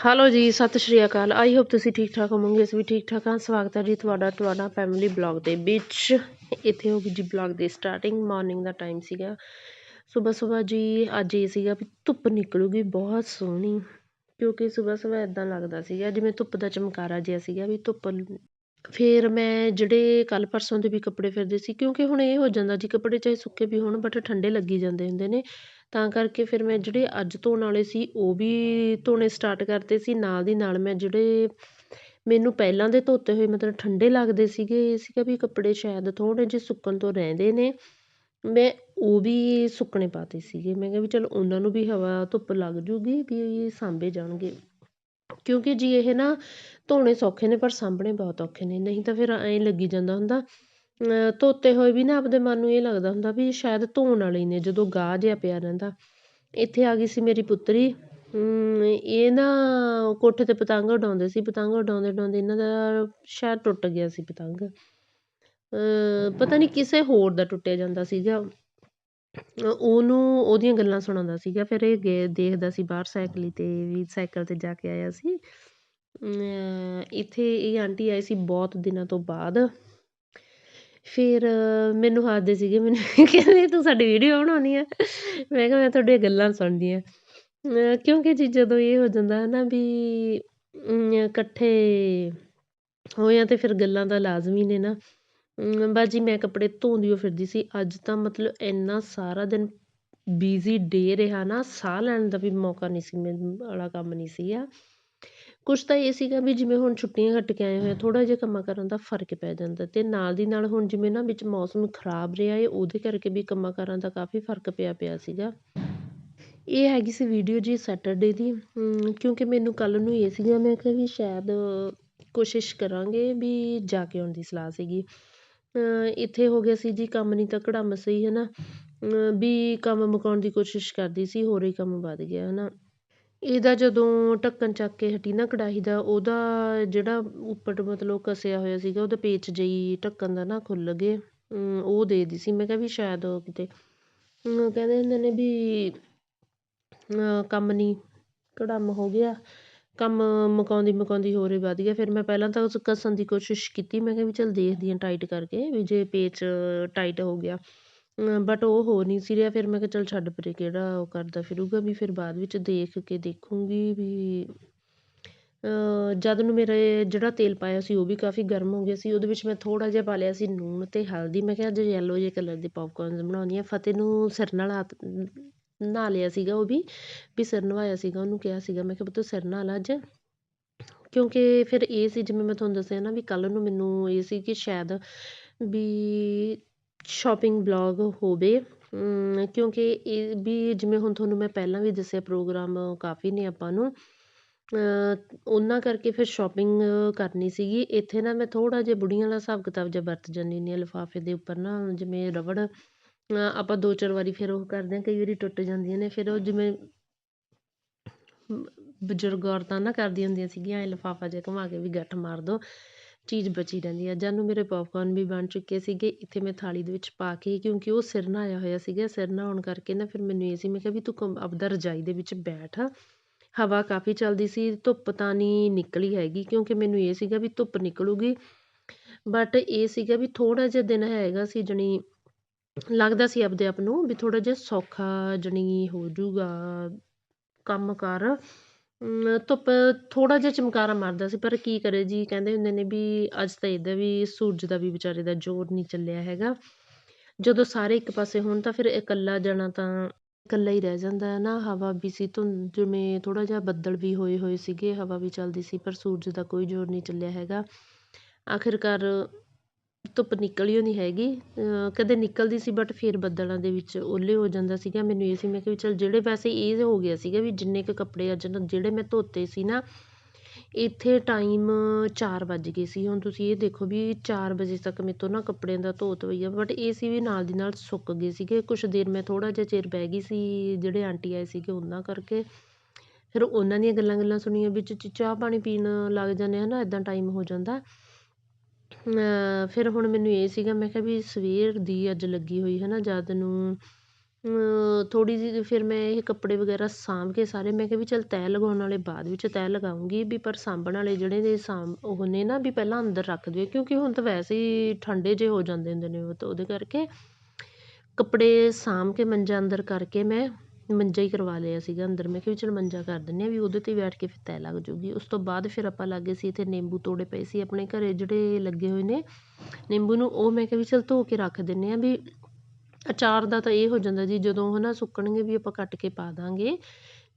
Hello ਜੀ, ਸਤਿ ਸ਼੍ਰੀ ਅਕਾਲ। I hope ਤੁਸੀਂ ਠੀਕ ਠਾਕ ਹੋਵੋਗੇ, ਅਸੀਂ ਵੀ ਠੀਕ ਠਾਕ ਹਾਂ। ਸਵਾਗਤ ਹੈ ਜੀ ਤੁਹਾਡਾ ਤੁਹਾਡਾ ਫੈਮਿਲੀ ਬਲੌਗ ਦੇ ਵਿੱਚ। ਇੱਥੇ ਹੋ ਗਈ ਜੀ ਬਲੌਗ ਦੀ ਸਟਾਰਟਿੰਗ ਮਾਰਨਿੰਗ ਦਾ ਟਾਈਮ ਸੀਗਾ। ਸਵੇਰ ਸਵੇਰ ਜੀ, ਅੱਜ ਇਹ ਸੀਗਾ ਵੀ ਧੁੱਪ ਨਿਕਲੂਗੀ, ਬਹੁਤ ਸੋਹਣੀ। ਕਿਉਂਕਿ ਸਵੇਰ ਸਵੇਰ ਇਦਾਂ ਲੱਗਦਾ ਸੀਗਾ, ਜਿਵੇਂ ਧੁੱਪ ਦਾ ਚਮਕਾਰਾ ਜਿਹਾ ਸੀਗਾ ਵੀ ਧੁੱਪ ਫਿਰ ਮੈਂ ਜਿਹੜੇ ਕੱਲ ਪਰਸੋਂ ਦੇ ਵੀ ਕੱਪੜੇ ਫਿਰਦੇ ਸੀ, ਕਿਉਂਕਿ ਹੁਣ ਇਹ ਹੋ ਜਾਂਦਾ ਜੀ, ਕੱਪੜੇ ਚਾਹੇ ਸੁੱਕੇ ਵੀ ਹੋਣ ਬਟ ਠੰਡੇ ਲੱਗੀ ਜਾਂਦੇ ਹੁੰਦੇ ਨੇ। ਤਾਂ ਕਰਕੇ ਫਿਰ ਮੈਂ ਜਿਹੜੇ ਅੱਜ ਧੋਣ ਵਾਲੇ ਸੀ, ਉਹ ਵੀ ਧੋਣੇ ਸਟਾਰਟ ਕਰਤੇ ਸੀ। ਨਾਲ ਦੀ ਨਾਲ ਮੈਂ ਜਿਹੜੇ ਮੈਨੂੰ ਪਹਿਲਾਂ ਦੇ ਧੋਤੇ ਹੋਏ ਮਤਲਬ ਠੰਡੇ ਲੱਗਦੇ ਸੀਗੇ, ਇਹ ਸੀਗਾ ਵੀ ਕੱਪੜੇ ਸ਼ਾਇਦ ਥੋੜ੍ਹੇ ਜਿਹੇ ਸੁੱਕਣ ਤੋਂ ਰਹਿੰਦੇ ਨੇ। ਮੈਂ ਉਹ ਵੀ ਸੁੱਕਣੇ ਪਾਤੇ ਸੀਗੇ। ਮੈਂ ਕਿਹਾ ਵੀ ਚਲ ਉਹਨਾਂ ਨੂੰ ਵੀ ਹਵਾ ਧੁੱਪ ਲੱਗ ਜੂਗੀ ਵੀ ਸਾਂਭੇ ਜਾਣਗੇ। ਕਿਉਂਕਿ ਜੀ ਇਹ ਨਾ ਧੋਣੇ ਸੌਖੇ ਨੇ, ਪਰ ਸਾਂਭਣੇ ਬਹੁਤ ਔਖੇ ਨੇ। ਨਹੀਂ ਤਾਂ ਫਿਰ ਐਂ ਲੱਗੀ ਜਾਂਦਾ ਹੁੰਦਾ ਧੋਤੇ ਹੋਏ ਵੀ ਨਾ ਆਪਦੇ ਮਨ ਨੂੰ ਇਹ ਲੱਗਦਾ ਹੁੰਦਾ ਵੀ ਸ਼ਾਇਦ ਧੋਣ ਵਾਲੇ ਨੇ, ਜਦੋਂ ਗਾਹ ਜਿਹਾ ਪਿਆ ਰਹਿੰਦਾ। ਇੱਥੇ ਆ ਗਈ ਸੀ ਮੇਰੀ ਪੁੱਤਰੀ। ਇਹ ਨਾ ਕੋਠੇ ਤੇ ਪਤੰਗ ਉਡਾਉਂਦੇ ਸੀ, ਪਤੰਗ ਉਡਾਉਂਦੇ ਉਡਾਉਂਦੇ ਇਹਨਾਂ ਦਾ ਸ਼ਾਇਦ ਟੁੱਟ ਗਿਆ ਸੀ ਪਤੰਗ। ਪਤਾ ਨਹੀਂ ਕਿਸੇ ਹੋਰ ਦਾ ਟੁੱਟਿਆ ਜਾਂਦਾ ਸੀਗਾ। ਉਹਨੂੰ, ਉਹਦੀਆਂ ਗੱਲਾਂ ਸੁਣਾਉਂਦਾ ਸੀਗਾ, ਫਿਰ ਇਹ ਗੇ ਦੇਖਦਾ ਸੀ ਬਾਹਰ ਸਾਈਕਲ ਤੇ ਵੀ ਸਾਈਕਲ ਤੇ ਜਾ ਕੇ ਆਇਆ ਸੀ। ਇੱਥੇ ਇਹ ਆਂਟੀ ਆਏ ਸੀ ਬਹੁਤ ਦਿਨਾਂ ਤੋਂ ਬਾਅਦ। ਫਿਰ ਮੈਨੂੰ ਹੱਸਦੇ ਸੀਗੇ, ਮੈਨੂੰ ਕਹਿੰਦੇ ਤੂੰ ਸਾਡੀ ਵੀਡੀਓ ਬਣਾਉਣੀ ਆ। ਮੈਂ ਕਿਹਾ ਮੈਂ ਤੁਹਾਡੀਆਂ ਗੱਲਾਂ ਸੁਣਦੀ ਹਾਂ ਕਿਉਂਕਿ ਜੀ ਜਦੋਂ ਇਹ ਹੋ ਜਾਂਦਾ ਹੈ ਨਾ ਵੀ ਇਕੱਠੇ ਹੋਏ ਹਾਂ ਤਾਂ ਫਿਰ ਗੱਲਾਂ ਤਾਂ ਲਾਜ਼ਮੀ ਨੇ ਨਾ। ਬਸ ਜੀ ਮੈਂ ਕੱਪੜੇ ਧੋਂਦੀ ਹੋ ਫਿਰਦੀ ਸੀ। ਅੱਜ ਤਾਂ ਮਤਲਬ ਇੰਨਾ ਸਾਰਾ ਦਿਨ ਬਿਜ਼ੀ ਡੇ ਰਿਹਾ ਨਾ। ਸਾਹ ਲੈਣ ਦਾ ਵੀ ਮੌਕਾ ਨਹੀਂ ਸੀ ਮੈਨੂੰ ਵਾਲਾ ਕੰਮ ਨਹੀਂ ਸੀਗਾ ਕੁਛ ਤਾਂ ਇਹ ਸੀਗਾ ਵੀ ਜਿਵੇਂ ਹੁਣ ਛੁੱਟੀਆਂ ਕੱਟ ਕੇ ਆਏ ਹੋਏ ਥੋੜ੍ਹਾ ਜਿਹਾ ਕੰਮਾਂ ਕਾਰਾਂ ਦਾ ਫ਼ਰਕ ਪੈ ਜਾਂਦਾ ਅਤੇ ਨਾਲ ਦੀ ਨਾਲ ਹੁਣ ਜਿਵੇਂ ਨਾ ਵਿੱਚ ਮੌਸਮ ਖਰਾਬ ਰਿਹਾ ਹੈ ਉਹਦੇ ਕਰਕੇ ਵੀ ਕੰਮਾਂ ਕਾਰਾਂ ਦਾ ਕਾਫੀ ਫ਼ਰਕ ਪਿਆ ਪਿਆ ਸੀਗਾ। ਇਹ ਹੈਗੀ ਸੀ ਵੀਡੀਓ ਜੀ ਸੈਟਰਡੇ ਦੀ ਕਿਉਂਕਿ ਮੈਨੂੰ ਕੱਲ੍ਹ ਨੂੰ ਇਹ ਸੀਗਾ, ਮੈਂ ਕਿਹਾ ਵੀ ਸ਼ਾਇਦ ਕੋਸ਼ਿਸ਼ ਕਰਾਂਗੇ ਵੀ ਜਾ ਕੇ ਆਉਣ ਦੀ ਸਲਾਹ ਸੀਗੀ। ਇੱਥੇ ਹੋ ਗਿਆ ਸੀ ਜੀ ਕੰਮ ਨਹੀਂ ਤਾਂ ਕੜਮ ਸਹੀ ਹੈ ਨਾ ਵੀ ਕੰਮ ਮੁਕਾਉਣ ਦੀ ਕੋਸ਼ਿਸ਼ ਕਰਦੀ ਸੀ, ਹੋਰ ਹੀ ਕੰਮ ਵੱਧ ਗਿਆ ਹੈ ਨਾ ਇਹਦਾ ਜਦੋਂ ਢੱਕਣ ਚੱਕ ਕੇ ਹਟੀ ਨਾ ਕੜਾਹੀ ਦਾ ਉਹਦਾ ਜਿਹੜਾ ਉੱਪਰ ਮਤਲਬ ਕਸਿਆ ਹੋਇਆ ਸੀਗਾ, ਉਹਦਾ ਪੇਚ ਜਿਹੀ ਢੱਕਣ ਦਾ ਨਾ ਖੁੱਲ੍ਹ ਗਏ। ਉਹ ਦੇ ਦੀ ਸੀ। ਮੈਂ ਕਿਹਾ ਵੀ ਸ਼ਾਇਦ ਉਹ ਕਿਤੇ ਕਹਿੰਦੇ ਹੁੰਦੇ ਨੇ ਵੀ ਕੰਮ ਨਹੀਂ, ਕੜੰਮ ਹੋ ਗਿਆ। ਕੰਮ ਮੁਕਾਉਂਦੀ ਮੁਕਾਉਂਦੀ ਹੋਰ ਹੀ ਵੱਧ ਗਿਆ। ਫਿਰ ਮੈਂ ਪਹਿਲਾਂ ਤਾਂ ਉਸ ਕਸਣ ਦੀ ਕੋਸ਼ਿਸ਼ ਕੀਤੀ। ਮੈਂ ਕਿਹਾ ਵੀ ਚੱਲ ਦੇਖਦੀ ਹਾਂ ਟਾਈਟ ਕਰਕੇ ਵੀ ਜੇ ਪੇਚ ਟਾਈਟ ਹੋ ਗਿਆ। ਬਟ ਉਹ ਹੋ ਨਹੀਂ ਸੀ ਰਿਹਾ। ਫਿਰ ਮੈਂ ਕਿਹਾ, ਚੱਲ ਛੱਡ ਪਰੇ, ਕਿਹੜਾ ਉਹ ਕਰਦਾ? ਫਿਰੂਗਾ ਵੀ ਫਿਰ ਬਾਅਦ ਵਿੱਚ ਦੇਖ ਕੇ ਦੇਖੂੰਗੀ ਵੀ ਜਦ ਨੂੰ ਮੇਰੇ ਜਿਹੜਾ ਤੇਲ ਪਾਇਆ ਸੀ, ਉਹ ਵੀ ਕਾਫੀ ਗਰਮ ਹੋ ਗਿਆ ਸੀ। ਉਹਦੇ ਵਿੱਚ ਮੈਂ ਥੋੜ੍ਹਾ ਜਿਹਾ ਪਾ ਲਿਆ ਸੀ ਲੂਣ ਅਤੇ ਹਲਦੀ। ਮੈਂ ਕਿਹਾ, ਅੱਜ ਯੈਲੋ ਜਿਹੇ ਕਲਰ ਦੇ ਪੌਪਕੌਰਨਸ ਬਣਾਉਂਦੀ ਹਾਂ ਫਤਿਹ ਨੂੰ ਸਿਰ ਨਾਲ ਹੱਥ ਨਹਾ ਲਿਆ ਸੀਗਾ ਉਹ ਵੀ ਵੀ ਸਿਰ ਨਵਾਇਆ ਸੀਗਾ, ਉਹਨੂੰ ਕਿਹਾ ਸੀਗਾ। ਮੈਂ ਕਿਹਾ, ਪੁੱਤ, ਸਿਰ ਨਹਾ ਲਾ ਅੱਜ। ਕਿਉਂਕਿ ਫਿਰ ਇਹ ਸੀ, ਜਿਵੇਂ ਮੈਂ ਤੁਹਾਨੂੰ ਦੱਸਿਆ ਨਾ, ਵੀ ਕੱਲ੍ਹ ਨੂੰ ਮੈਨੂੰ ਇਹ ਸੀ ਕਿ ਸ਼ਾਇਦ ਵੀ ਸ਼ੋਪਿੰਗ ਬਲੋਗ ਹੋਵੇ ਕਿਉਂਕਿ ਇਹ ਵੀ ਜਿਵੇਂ ਹੁਣ ਤੁਹਾਨੂੰ ਮੈਂ ਪਹਿਲਾਂ ਵੀ ਦੱਸਿਆ ਪ੍ਰੋਗਰਾਮ ਕਾਫੀ ਨੇ ਆਪਾਂ ਨੂੰ ਉਹਨਾਂ ਕਰਕੇ ਫਿਰ ਸ਼ੋਪਿੰਗ ਕਰਨੀ ਸੀਗੀ। ਇੱਥੇ ਨਾ ਮੈਂ ਥੋੜ੍ਹਾ ਜਿਹਾ ਬੁੜੀਆਂ ਵਾਲਾ ਹਿਸਾਬ ਕਿਤਾਬ ਜਿਹਾ ਵਰਤ ਜਾਂਦੀ ਹੁੰਦੀ ਹਾਂ, ਲਿਫਾਫੇ ਦੇ ਉੱਪਰ ਨਾ, ਜਿਵੇਂ ਰਬੜ ਆਪਾਂ ਦੋ ਚਾਰ ਵਾਰੀ ਫਿਰ ਉਹ ਕਰਦੇ ਹਾਂ, ਕਈ ਵਾਰੀ ਟੁੱਟ ਜਾਂਦੀਆਂ ਨੇ, ਫਿਰ ਉਹ ਜਿਵੇਂ ਬਜ਼ੁਰਗ ਔਰਤਾਂ ਨਾ ਕਰਦੀਆਂ ਹੁੰਦੀਆਂ ਸੀਗੀਆਂ, ਐਂ ਲਿਫਾਫਾ ਜਿਹਾ ਘੁੰਮਾ ਕੇ ਵੀ ਗੱਠ ਮਾਰ ਦਿਉ ਚੀਜ਼ ਬਚੀ ਰਹਿੰਦੀ ਹੈ ਜਦ ਨੂੰ ਮੇਰੇ ਪੋਪਕੋਰਨ ਵੀ ਬਣ ਚੁੱਕੇ ਸੀਗੇ, ਇੱਥੇ ਮੈਂ ਥਾਲੀ ਦੇ ਵਿੱਚ ਪਾ ਕੇ ਕਿਉਂਕਿ ਉਹ ਸਿਰ ਨਹਾਇਆ ਹੋਇਆ ਸੀਗਾ, ਸਿਰ ਨਹਾਉਣ ਕਰਕੇ ਨਾ ਫਿਰ ਮੈਨੂੰ ਇਹ ਸੀ, ਮੈਂ ਕਿਹਾ ਵੀ ਤੂੰ ਆਪਦਾ ਰਜਾਈ ਦੇ ਵਿੱਚ ਬੈਠ। ਹਵਾ ਕਾਫੀ ਚੱਲਦੀ ਸੀ, ਧੁੱਪ ਤਾਂ ਨਹੀਂ ਨਿਕਲੀ ਹੈਗੀ ਕਿਉਂਕਿ ਮੈਨੂੰ ਇਹ ਸੀਗਾ ਵੀ ਧੁੱਪ ਨਿਕਲੂਗੀ। ਬਟ ਇਹ ਸੀਗਾ ਵੀ ਥੋੜ੍ਹਾ ਜਿਹਾ ਦਿਨ ਹੈਗਾ ਸੀ ਜਣੀ, ਲੱਗਦਾ ਸੀ ਆਪਦੇ ਆਪ ਨੂੰ ਵੀ ਥੋੜ੍ਹਾ ਜਿਹਾ ਸੌਖਾ ਜਣੀ ਹੋ ਜਾਊਗਾ ਕੰਮ ਕਾਰ। ਧੁੱਪ ਥੋੜ੍ਹਾ ਜਿਹਾ ਚਮਕਾਰਾ ਮਾਰਦਾ ਸੀ, ਪਰ ਕੀ ਕਰੇ ਜੀ, ਕਹਿੰਦੇ ਹੁੰਦੇ ਨੇ ਵੀ ਅੱਜ ਤਾਂ ਇੱਦਾਂ ਵੀ ਸੂਰਜ ਦਾ ਵੀ ਵਿਚਾਰੇ ਦਾ ਜ਼ੋਰ ਨਹੀਂ ਚੱਲਿਆ ਹੈਗਾ। ਜਦੋਂ ਸਾਰੇ ਇੱਕ ਪਾਸੇ ਹੋਣ ਤਾਂ ਫਿਰ ਇਕੱਲਾ ਜਾਣਾ ਤਾਂ ਇਕੱਲਾ ਹੀ ਰਹਿ ਜਾਂਦਾ ਨਾ, ਹਵਾ ਵੀ ਸੀ ਧੁੰ, ਜਿਵੇਂ ਥੋੜ੍ਹਾ ਜਿਹਾ ਬੱਦਲ ਵੀ ਹੋਏ ਹੋਏ ਸੀਗੇ, ਹਵਾ ਵੀ ਚੱਲਦੀ ਸੀ, ਪਰ ਸੂਰਜ ਦਾ ਕੋਈ ਜ਼ੋਰ ਨਹੀਂ ਚੱਲਿਆ ਹੈਗਾ। ਆਖਿਰਕਾਰ ਧੁੱਪ ਨਿਕਲੀ ਓ ਨਹੀਂ ਹੈਗੀ। ਕਦੇ ਨਿਕਲਦੀ ਸੀ ਬਟ ਫਿਰ ਬੱਦਲਾਂ ਦੇ ਵਿੱਚ ਓਲੇ ਹੋ ਜਾਂਦਾ ਸੀਗਾ। ਮੈਨੂੰ ਇਹ ਸੀ, ਮੈਂ ਕਿਹਾ ਵੀ ਚੱਲ ਜਿਹੜੇ ਵੈਸੇ ਇਹ ਹੋ ਗਿਆ ਸੀਗਾ ਵੀ ਜਿੰਨੇ ਕੁ ਕੱਪੜੇ ਅੱਜ ਜਿਹੜੇ ਮੈਂ ਧੋਤੇ ਸੀ ਨਾ, ਇੱਥੇ ਟਾਈਮ ਚਾਰ ਵੱਜ ਗਏ ਸੀ। ਹੁਣ ਤੁਸੀਂ ਇਹ ਦੇਖੋ ਵੀ ਚਾਰ ਵਜੇ ਤੱਕ ਮੇਰੇ ਤੋਂ ਨਾ ਕੱਪੜਿਆਂ ਦਾ ਧੋਤ ਹੋਈ ਆ ਬਟ ਇਹ ਸੀ ਵੀ ਨਾਲ ਦੀ ਨਾਲ ਸੁੱਕ ਗਏ ਸੀਗੇ। ਕੁਛ ਦੇਰ ਮੈਂ ਥੋੜ੍ਹਾ ਜਿਹਾ ਚਿਰ ਬਹਿ ਗਈ ਸੀ, ਜਿਹੜੇ ਆਂਟੀ ਆਏ ਸੀਗੇ ਉਹਨਾਂ ਕਰਕੇ। ਫਿਰ ਉਹਨਾਂ ਦੀਆਂ ਗੱਲਾਂ ਗੱਲਾਂ ਸੁਣੀਆਂ, ਵਿੱਚ ਚਾਹ ਪਾਣੀ ਪੀਣ ਲੱਗ ਜਾਂਦੇ ਹਾਂ ਨਾ ਇੱਦਾਂ ਟਾਈਮ ਹੋ ਜਾਂਦਾ। ਫਿਰ ਹੁਣ ਮੈਨੂੰ ਇਹ ਸੀਗਾ, ਮੈਂ ਕਿਹਾ ਵੀ ਸਵੇਰ ਦੀ ਅੱਜ ਲੱਗੀ ਹੋਈ ਹੈ ਨਾ ਜਦ ਨੂੰ। ਥੋੜ੍ਹੀ ਜਿਹੀ ਫਿਰ ਮੈਂ ਇਹ ਕੱਪੜੇ ਵਗੈਰਾ ਸਾਂਭ ਕੇ ਸਾਰੇ, ਮੈਂ ਕਿਹਾ ਵੀ ਚੱਲ ਤੈਅ ਲਗਾਉਣ ਵਾਲੇ ਬਾਅਦ ਵਿੱਚ ਤੈਅ ਲਗਾਊਂਗੀ ਵੀ, ਪਰ ਸਾਂਭਣ ਵਾਲੇ ਜਿਹੜੇ ਨੇ ਸਾਂਭ, ਉਹ ਨੇ ਨਾ ਵੀ ਪਹਿਲਾਂ ਅੰਦਰ ਰੱਖ ਦਈਏ ਕਿਉਂਕਿ ਹੁਣ ਤਾਂ ਵੈਸੇ ਹੀ ਠੰਡੇ ਜਿਹੇ ਹੋ ਜਾਂਦੇ ਹੁੰਦੇ ਨੇ ਉਹ ਤਾਂ ਉਹਦੇ ਕਰਕੇ। ਕੱਪੜੇ ਸਾਂਭ ਕੇ ਮੰਜਾ ਅੰਦਰ ਕਰਕੇ ਮੈਂ ਮੰਜਾ ਹੀ ਕਰਵਾ ਲਿਆ ਸੀਗਾ ਅੰਦਰ। ਮੈਂ ਕਿਹਾ ਵੀ ਚਲ ਮੰਜਾ ਕਰ ਦਿੰਦੇ ਹਾਂ ਵੀ ਉਹਦੇ 'ਤੇ ਬੈਠ ਕੇ ਫਿਰ ਤੈਅ ਲੱਗ ਜੂਗੀ। ਉਸ ਤੋਂ ਬਾਅਦ ਫਿਰ ਆਪਾਂ ਲੱਗੇ ਸੀ, ਇੱਥੇ ਨਿੰਬੂ ਤੋੜੇ ਪਏ ਸੀ ਆਪਣੇ ਘਰੇ, ਜਿਹੜੇ ਲੱਗੇ ਹੋਏ ਨੇ ਨਿੰਬੂ ਨੂੰ, ਉਹ ਮੈਂ ਕਿਹਾ ਵੀ ਚਲ ਧੋ ਕੇ ਰੱਖ ਦਿੰਦੇ ਹਾਂ ਵੀ ਅਚਾਰ ਦਾ ਤਾਂ ਇਹ ਹੋ ਜਾਂਦਾ ਜੀ, ਜਦੋਂ ਹੈ ਨਾ ਸੁੱਕਣਗੇ ਵੀ ਆਪਾਂ ਕੱਟ ਕੇ ਪਾ ਦਾਂਗੇ।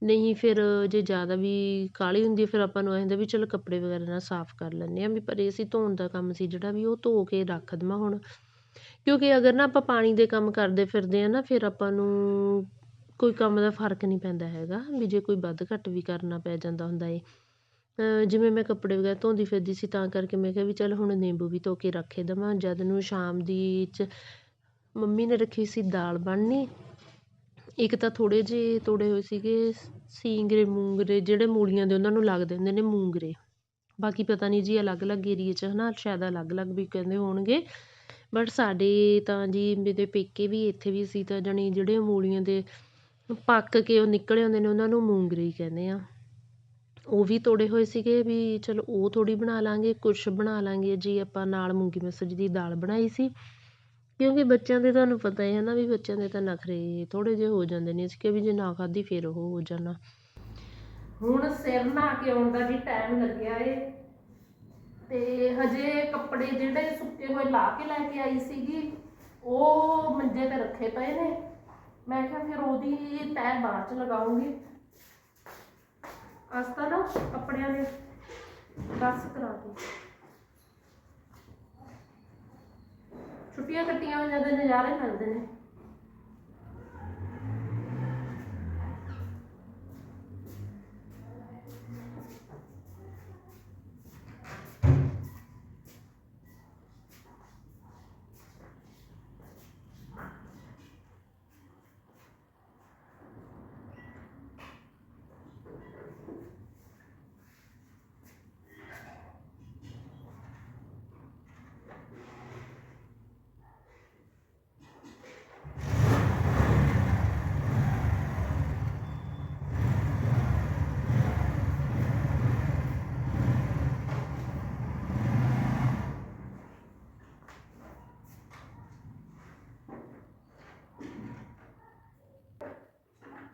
ਨਹੀਂ ਫਿਰ ਜੇ ਜ਼ਿਆਦਾ ਵੀ ਕਾਹਲੀ ਹੁੰਦੀ ਹੈ ਫਿਰ ਆਪਾਂ ਨੂੰ ਐਂ ਹੁੰਦਾ ਵੀ ਚਲ ਕੱਪੜੇ ਵਗੈਰਾ ਨਾਲ ਸਾਫ਼ ਕਰ ਲੈਂਦੇ ਹਾਂ ਵੀ, ਪਰ ਇਹ ਸੀ ਧੋਣ ਦਾ ਕੰਮ ਸੀ ਜਿਹੜਾ ਵੀ ਉਹ ਧੋ ਕੇ ਰੱਖ ਦੇਵਾਂ ਹੁਣ। ਕਿਉਂਕਿ ਅਗਰ ਨਾ ਆਪਾਂ ਪਾਣੀ ਦੇ ਕੰਮ ਕਰਦੇ ਫਿਰਦੇ ਹਾਂ ਨਾ, ਫਿਰ ਆਪਾਂ ਨੂੰ ਕੋਈ ਕੰਮ ਦਾ ਫ਼ਰਕ ਨਹੀਂ ਪੈਂਦਾ ਹੈਗਾ, ਵੀ ਜੇ ਕੋਈ ਵੱਧ ਘੱਟ ਵੀ ਕਰਨਾ ਪੈ ਜਾਂਦਾ ਹੁੰਦਾ ਏ। ਜਿਵੇਂ ਮੈਂ ਕੱਪੜੇ ਵਗੈਰਾ ਧੋਂਦੀ ਫਿਰਦੀ ਸੀ ਤਾਂ ਕਰਕੇ ਮੈਂ ਕਿਹਾ ਵੀ ਚੱਲ ਹੁਣ ਨਿੰਬੂ ਵੀ ਧੋ ਕੇ ਰੱਖੇ ਦੇਵਾਂ, ਜਦ ਨੂੰ ਸ਼ਾਮ ਦੀ ਚ ਮੰਮੀ ਨੇ ਰੱਖੀ ਸੀ ਦਾਲ ਬਣਨੀ, ਇੱਕ ਤਾਂ ਥੋੜ੍ਹੇ ਜਿਹੇ ਤੋੜੇ ਹੋਏ ਸੀਗੇ ਸਿੰਗਰੇ, ਮੂੰਗਰੇ, ਜਿਹੜੇ ਮੂਲੀਆਂ ਦੇ ਉਹਨਾਂ ਨੂੰ ਲੱਗਦੇ ਹੁੰਦੇ ਨੇ ਮੂੰਗਰੇ। ਬਾਕੀ ਪਤਾ ਨਹੀਂ ਜੀ ਅਲੱਗ-ਅਲੱਗ ਏਰੀਏ 'ਚ ਹੈ ਨਾ ਸ਼ਾਇਦ ਅਲੱਗ-ਅਲੱਗ ਵੀ ਕਹਿੰਦੇ ਹੋਣਗੇ। ਬਟ ਸਾਡੇ ਤਾਂ ਜੀ, ਮੇਰੇ ਪੇਕੇ ਵੀ ਇੱਥੇ ਵੀ ਸੀ ਤਾਂ ਜਾਣੀ ਜਿਹੜੇ ਮੂਲੀਆਂ ਦੇ ਪੱਕ ਕੇ ਉਹ ਨਿਕਲੇ ਹੁੰਦੇ ਨੇ, ਉਹਨਾਂ ਨੂੰ ਮੂੰਗਰੇ ਕਹਿੰਦੇ ਆ। ਉਹ ਵੀ ਤੋੜੇ ਹੋਏ ਸੀਗੇ ਵੀ ਚਲੋ ਉਹ ਥੋੜ੍ਹੀ ਬਣਾ ਲਾਂਗੇ, ਕੁਛ ਬਣਾ ਲਾਂਗੇ। ਜੀ ਆਪਾਂ ਨਾਲ ਮੂੰਗੀ ਮਸਰੀ ਦੀ ਦਾਲ ਬਣਾਈ ਸੀ, ਕਿਉਂਕਿ ਬੱਚਿਆਂ ਦੇ ਤੁਹਾਨੂੰ ਪਤਾ ਹੀ ਹੈ ਨਾ ਵੀ ਬੱਚਿਆਂ ਦੇ ਤਾਂ ਨਖਰੇ ਥੋੜ੍ਹੇ ਜਿਹੇ ਹੋ ਜਾਂਦੇ ਨੇ, ਇਸ ਕਿ ਵੀ ਜੇ ਨਾ ਖਾਧੀ ਫਿਰ ਉਹ ਹੋ ਜਾਣਾ। ਹੁਣ ਸਿਰ ਨਹਾ ਕੇ ਆਉਣ ਦਾ ਜੀ ਟਾਈਮ ਲੱਗਿਆ ਏ। ਤੇ ਹਜੇ ਕੱਪੜੇ ਜਿਹੜੇ ਸੁੱਕੇ ਹੋਏ ਲਾ ਕੇ ਲੈ ਕੇ ਆਈ ਸੀਗੀ, ਉਹ ਮੰਜੇ ਤੇ ਰੱਖੇ ਪਏ ਨੇ। ਮੈਂ ਕਿਹਾ ਫਿਰ ਉਹਦੀ ਤੈਅ ਬਾਅਦ ਚ ਲਗਾਉਂਗੀ। ਅੱਜ ਤਾਂ ਨਾ ਕੱਪੜਿਆਂ ਦੇ ਬਸ ਕਰਾ ਦਿੱਤੀ ਛੁੱਟੀਆਂ ਕੱਟੀਆਂ ਹੋਈਆਂ ਦੇ ਨਜ਼ਾਰੇ ਮਿਲਦੇ ਨੇ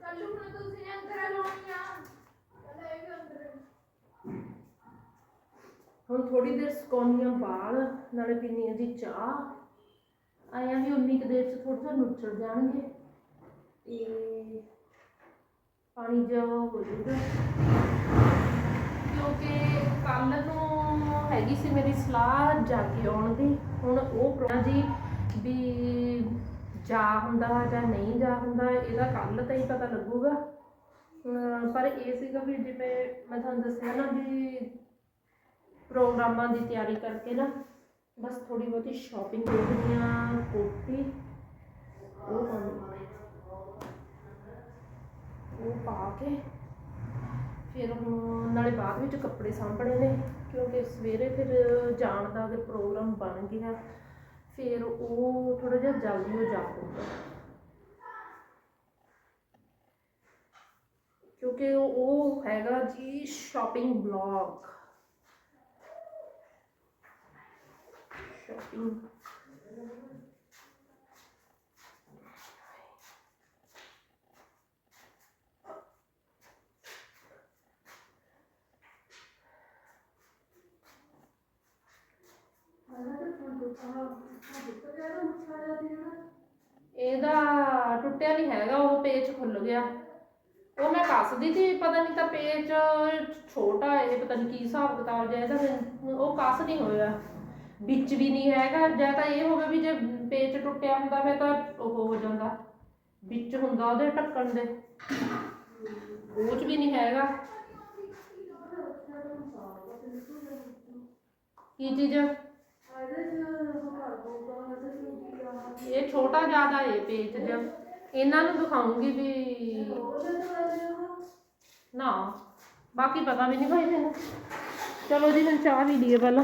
ਚੱਲੂ ਹੁਣ ਥੋੜੀ ਦੇਰ ਸੁਕਾਉਣੀਆਂ ਵਾਲ ਨਾਲੇ ਪੀਣੀ ਆ ਜੀ ਚਾਹ। ਆਇਆ ਵੀ ਉਨੀ ਕੁ ਦੇਰ ਚ ਥੋੜਾ ਜਿਹਾ ਨੁੱਚੜ ਜਾਣਗੇ। ਤੇ ਪਾਣੀ ਜਿਹਾ ਹੋ ਜਾਊਗਾ। ਕਿਉਂਕਿ ਕੱਲ ਨੂੰ ਹੈਗੀ ਸੀ ਮੇਰੀ ਸਲਾਹ ਜਾ ਕੇ ਆਉਣ ਦੀ। ਹੁਣ ਉਹ ਪ੍ਰੋਗਰਾਮ ਜੀ ਵੀ ਜਾ ਹੁੰਦਾ ਜਾਂ ਨਹੀਂ ਜਾ ਹੁੰਦਾ, ਇਹਦਾ ਕੱਲ ਤਾਂ ਹੀ ਪਤਾ ਲੱਗੂਗਾ। ਅਮ ਪਰ ਇਹ ਸੀਗਾ ਵੀ ਜਿਵੇਂ ਮੈਂ ਤੁਹਾਨੂੰ ਦੱਸਿਆ ਨਾ ਵੀ ਪ੍ਰੋਗਰਾਮਾਂ ਦੀ ਤਿਆਰੀ ਕਰਕੇ ਨਾ, ਬਸ ਥੋੜੀ ਬਹੁਤੀ ਸ਼ਾਪਿੰਗ ਦੇਖਦੀ ਆ ਕੋਟੀ ਉਹ ਪਾਉਣੀ ਉਹ ਪਾ ਕੇ, ਫਿਰ ਹੁਣ ਨਾਲੇ ਬਾਅਦ ਵਿੱਚ ਕੱਪੜੇ ਸਾਂਭਣੇ ਨੇ, ਕਿਉਂਕਿ ਸਵੇਰੇ ਫਿਰ ਜਾਣ ਦਾ ਅਗਰ ਪ੍ਰੋਗਰਾਮ ਬਣ ਗਿਆ ਫਿਰ ਉਹ ਥੋੜਾ ਜਿਹਾ ਜਲਦੀ ਹੋ ਜਾਊਗਾ ਕਿਉਂਕਿ ਉਹ ਹੈਗਾ ਜੀ ਸ਼ਾਪਿੰਗ ਬਲੌਗ ਸ਼ਾਪਿੰਗ ਇਹਦਾ ਟੁੱਟਿਆ ਨਹੀਂ ਹੈਗਾ, ਉਹ ਪੇਚ ਖੁੱਲ ਗਿਆ। ਉਹ ਮੈਂ ਕੱਸਦੀ ਸੀ, ਪਤਾ ਨਹੀਂ ਤਾਂ ਪੇਚ ਛੋਟਾ ਹੈ ਪਤਾ ਨਹੀਂ ਕੀ ਹਿਸਾਬ ਕਿਤਾਬ ਜਿਹਾ ਉਹ ਕੱਸ ਨਹੀਂ ਹੋਇਆ। ਵਿੱਚ ਵੀ ਨਹੀਂ ਹੈਗਾ, ਜਾਂ ਤਾਂ ਇਹ ਹੋਵੇ ਵੀ ਜੇ ਪੇਚ ਟੁੱਟਿਆ ਹੁੰਦਾ, ਫਿਰ ਤਾਂ ਉਹ ਹੋ ਜਾਂਦਾ। ਵਿੱਚ ਹੁੰਦਾ ਉਹਦੇ ਢੱਕਣ ਦੇ। ਉਹ 'ਚ ਵੀ ਨਹੀਂ ਹੈਗਾ। ਕੀ ਚੀਜ਼? ਇਹ ਛੋਟਾ ਜ਼ਿਆਦਾ ਹੈ ਪੇਚ ਜਿਹਾ। ਇਹਨਾਂ ਨੂੰ ਦਿਖਾਉਂਗੀ ਵੀ ਨਾ। ਬਾਕੀ ਪਤਾ ਵੀ ਨਹੀਂ ਭਾਈ ਮੈਨੂੰ। ਚਲੋ ਜੀ ਹੁਣ ਚਾਹ ਵੀ ਲਈਏ ਪਹਿਲਾਂ।